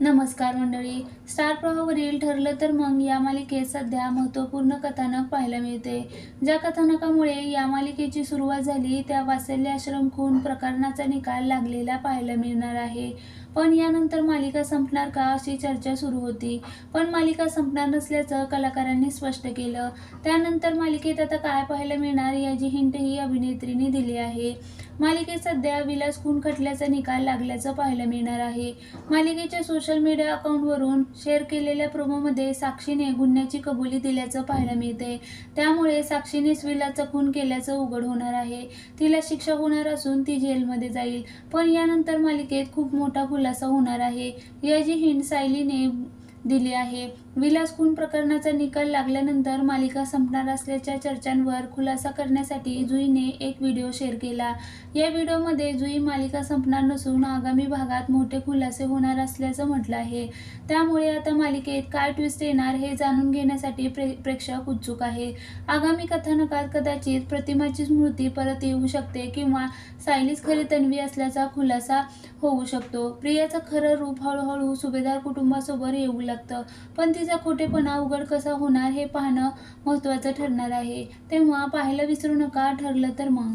नमस्कार मंडळी. स्टार प्रवाहावरील ठरलं तर मग या मालिकेत सध्या महत्त्वपूर्ण कथानक पाहायला मिळते. ज्या कथानकामुळे या मालिकेची सुरुवात झाली त्या वासल्य आश्रम खून प्रकरणाचा निकाल लागलेला पाहायला मिळणार आहे. पण यानंतर मालिका संपणार का अशी चर्चा सुरू होती. पण मालिका संपणार नसल्याचं कलाकारांनी स्पष्ट केलं. त्यानंतर मालिकेत आता काय पाहायला मिळणार याची हिंटही अभिनेत्रीने दिली आहे. मालिकेत सध्या विलास खून खटल्याचा निकाल लागल्याचं पाहायला मिळणार आहे. मालिकेच्या सोशल मीडिया अकाउंटवरून शेअर केलेल्या प्रोमोमध्ये साक्षीने गुन्ह्याची कबुली दिल्याचं पाहायला मिळते त्यामुळे साक्षीने विलासचा खून केल्याचं उघड होणार आहे. तिला शिक्षा होणार असून ती जेलमध्ये जाईल. पण यानंतर मालिकेत खूप मोठा खुलासा होणार आहे. याची हिंड सायलीने दिली आहे. विलास खून प्रकरणाचा निकाल लागल्यानंतर मालिका संपणार असल्याच्या चर्चांवर खुलासा करण्यासाठी जुईने एक व्हिडिओ शेअर केला. या व्हिडिओमध्ये जुई मालिका संपणार नसून आगामी भागात मोठे खुलासे होणार असल्याचं म्हटलं आहे. त्यामुळे आता मालिकेत काय ट्विस्ट येणार हे जाणून घेण्यासाठी प्रे प्रेक्षक उत्सुक आहे. आगामी कथानकात कदाचित प्रतिमाची स्मृती परत येऊ शकते किंवा सायलीच खरी तन्वी असल्याचा खुलासा होऊ शकतो. प्रियाचं खरं रूप हळूहळू सुभेदार कुटुंबासोबत येऊ लागतं. पण तिचा खोटेपणा उघड कसा होणार हे पाहणं महत्त्वाचं ठरणार आहे. तेव्हा पाहायला विसरू नका ठरलं तर मग.